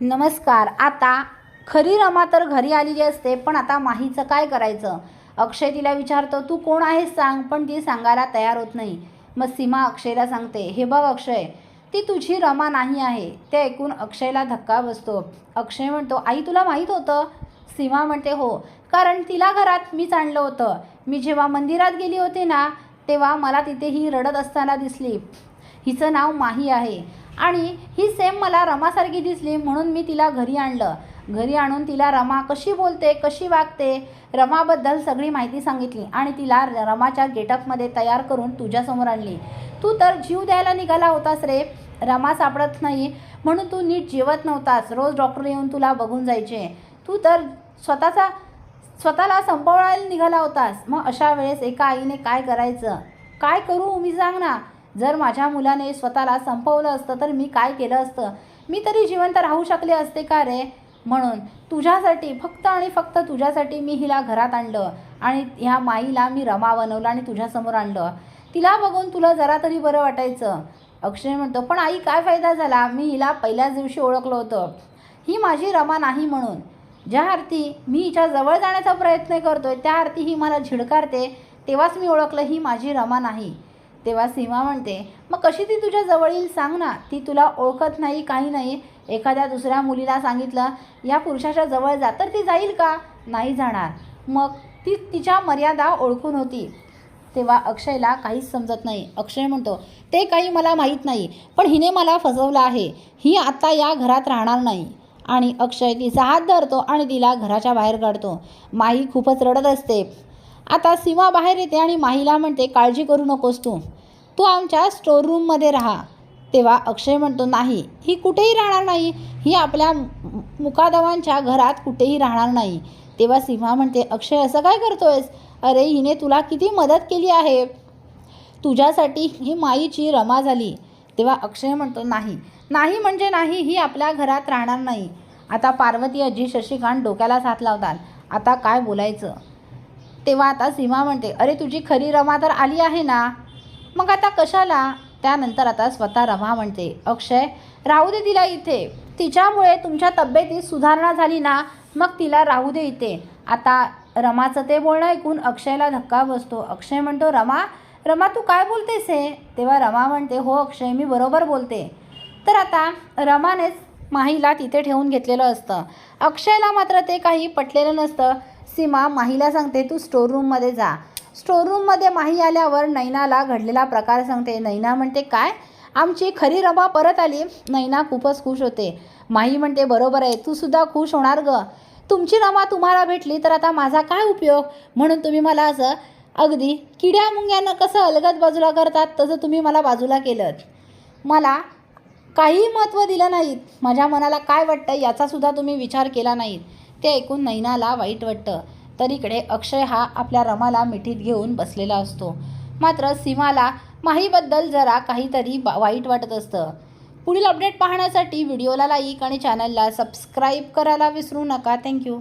नमस्कार आता खरी रमा तर घरी आलेली असते पण आता माहीचं काय करायचं? अक्षय तिला विचारतो तू कोण आहेस सांग पण ती सांगायला तयार होत नाही. मग सीमा अक्षयला सांगते हे बघ अक्षय ती तुझी रमा नाही आहे. ते ऐकून अक्षयला धक्का बसतो. अक्षय म्हणतो आई तुला माहीत होतं? सीमा म्हणते हो कारण तिला घरात मीच आणलं होतं. मी जेव्हा मंदिरात गेली होते ना तेव्हा मला तिथे ही रडत असताना दिसली. हिचं नाव माही आहे. आणि ही सेम मला रमासारखी दिसली म्हणून मी तिला घरी आणलं. घरी आणून तिला रमा कशी बोलते कशी वागते रमाबद्दल सगळी माहिती सांगितली आणि तिला रमाच्या गेटअपमध्ये तयार करून तुझ्यासमोर आणली. तू तर जीव द्यायला निघाला होतास रे. रमा सापडत नाही म्हणून तू नीट जेवत नव्हतास. रोज डॉक्टर येऊन तुला बघून जायचे. तू तर स्वतःचा स्वतःला संपवायला निघाला होतास. मग अशा वेळेस एका आईने काय करायचं? काय करू? मी सांग ना. जर माझ्या मुलाने स्वतःला संपवलं असतं तर मी काय केलं असतं? मी तरी जिवंत राहू शकले असते का रे? म्हणून तुझ्यासाठी फक्त आणि फक्त तुझ्यासाठी मी हिला घरात आणलं आणि ह्या माईला मी रमा बनवलं आणि तुझ्यासमोर आणलं. तिला बघून तुला जरा तरी बरं वाटायचं. अक्षय म्हणतो पण आई काय फायदा झाला? मी हिला पहिल्याच दिवशी ओळखलं होतं. ही माझी रमा नाही म्हणून. ज्या आरती मी हिच्या जवळ जाण्याचा प्रयत्न करतोय त्या आरती ही मला झिडकारते. तेव्हाच मी ओळखलं ही माझी रमा नाही. तेव्हा सीमा म्हणते मग कशी ती तुझ्या जवळ येईल सांग ना ती तुला ओळखत नाही काही नाही. एखाद्या दुसऱ्या मुलीला सांगितलं या पुरुषाच्या जवळ जा तर ती जाईल का? नाही जाणार. मग ती तिच्या मर्यादा ओळखून होती. तेव्हा अक्षयला काहीच समजत नाही. अक्षय म्हणतो ते काही मला माहीत नाही पण हिने मला फसवलं आहे. ही आत्ता या घरात राहणार नाही. आणि अक्षय तिचा हात धरतो आणि तिला घराच्या बाहेर काढतो. माही खूपच रडत असते. आता सीमा बाहेर येते आणि माहीला म्हणते काळजी करू नकोस तू. तू आमच्या स्टोर रूममध्ये राहा. तेव्हा अक्षय म्हणतो नाही ही कुठेही राहणार नाही. ही आपल्या मुकादवांच्या मुकादमांच्या घरात कुठेही राहणार नाही. तेव्हा सीमा म्हणते अक्षय असं काय करतोयस? अरे हिने तुला किती मदत केली आहे. तुझ्यासाठी ही माईची रमा झाली. तेव्हा अक्षय म्हणतो नाही नाही म्हणजे नाही ही आपल्या घरात राहणार नाही. आता पार्वती अजी शशिकांत डोक्याला साथ लावतात. आता काय बोलायचं? तेव्हा आता सीमा म्हणते अरे तुझी खरी रमा तर आली आहे ना? मग आता कशाला? त्यानंतर आता स्वतः रमा म्हणते अक्षय राहू दे तिला इथे. तिच्यामुळे तुमच्या तब्येतीत सुधारणा झाली ना मग तिला राहू दे इथे. आता रमाचं ते बोलणं ऐकून अक्षयला धक्का बसतो. अक्षय म्हणतो रमा रमा तू काय बोलतेस हे? तेव्हा रमा म्हणते हो अक्षय मी बरोबर बोलते. तर आता रमानेच माहीला तिथे ठेवून घेतलेलं असतं. अक्षयला मात्र ते काही पटलेलं नसतं. सीमा माहीला सांगते तू स्टोर रूममध्ये जा. स्टोर रूममध्ये माही आल्यावर नैनाला घडलेला प्रकार सांगते. नैना म्हणते काय? आमची खरी रमा परत आली. नैना खूपच खुश होते. माही म्हणते बरोबर आहे तू सुद्धा खुश होणार ग. तुमची रमा तुम्हाला भेटली तर आता माझा काय उपयोग? म्हणून तुम्ही मला असं अगदी किड्या मुंग्यानं कसं अलगद बाजूला करतात तसं तुम्ही मला बाजूला केलं मला काहीही महत्त्व दिलं नाहीत. माझ्या मनाला काय वाटतं याचासुद्धा तुम्ही विचार केला नाहीत. ते ऐकून नैनाला वाईट वाटतं. तर इकडे अक्षय हा आपल्या रमाला मिठीत घेऊन बसलेला असतो. मात्र सीमाला माहीबद्दल जरा काहीतरी बा वाईट वाटत असतं. पुढील अपडेट पाहण्यासाठी व्हिडिओला लाईक आणि चॅनलला सबस्क्राईब करायला विसरू नका. थँक्यू.